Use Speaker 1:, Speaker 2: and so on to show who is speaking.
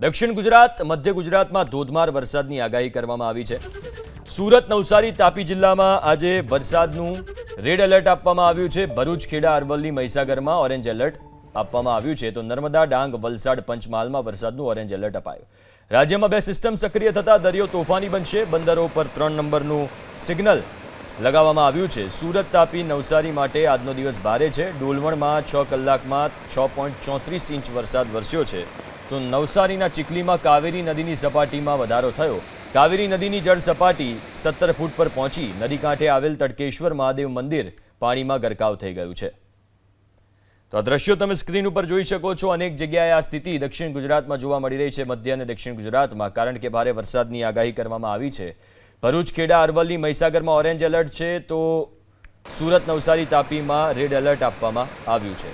Speaker 1: દક્ષિણ ગુજરાત, મધ્ય ગુજરાતમાં ધોધમાર વરસાદની આગાહી કરવામાં આવી છે. સુરત, નવસારી, તાપી જિલ્લામાં આજે વરસાદનું રેડ એલર્ટ આપવામાં આવ્યું છે. ભરૂચ, ખેડા, અરવલ્લી, મહીસાગરમાં ઓરેન્જ એલર્ટ આપવામાં આવ્યું છે. તો નર્મદા, ડાંગ, વલસાડ, પંચમહાલમાં વરસાદનું ઓરેન્જ એલર્ટ અપાયું. રાજ્યમાં બે સિસ્ટમ સક્રિય થતા દરિયો તોફાની બનશે. બંદરો પર ત્રણ નંબરનું સિગ્નલ લગાવવામાં આવ્યું છે. સુરત તાપી નવસારી માટે આજનો દિવસ ભારે છે. ડોલવણમાં છ કલાકમાં છ પોઈન્ટ ચોત્રીસ ઇંચ વરસાદ વરસ્યો છે. તો નવસારીના ચીખલીમાં કાવેરી નદીની સપાટીમાં વધારો થયો. કાવેરી નદીની જળ સપાટી સત્તર ફૂટ પર પહોંચી. નદી કાંઠે આવેલ તડકેશ્વર મહાદેવ મંદિર પાણીમાં ગરકાવ થઈ ગયું છે. તો આ દ્રશ્યો તમે સ્ક્રીન ઉપર જોઈ શકો છો. અનેક જગ્યાએ આ સ્થિતિ દક્ષિણ ગુજરાતમાં જોવા મળી રહી છે. મધ્ય અને દક્ષિણ ગુજરાતમાં, કારણ કે ભારે વરસાદની આગાહી કરવામાં આવી છે. ભરૂચ, ખેડા, અરવલ્લી, મહીસાગરમાં ઓરેન્જ એલર્ટ છે તો સુરત નવસારી, તાપીમાં રેડ એલર્ટ આપવામાં આવ્યું છે.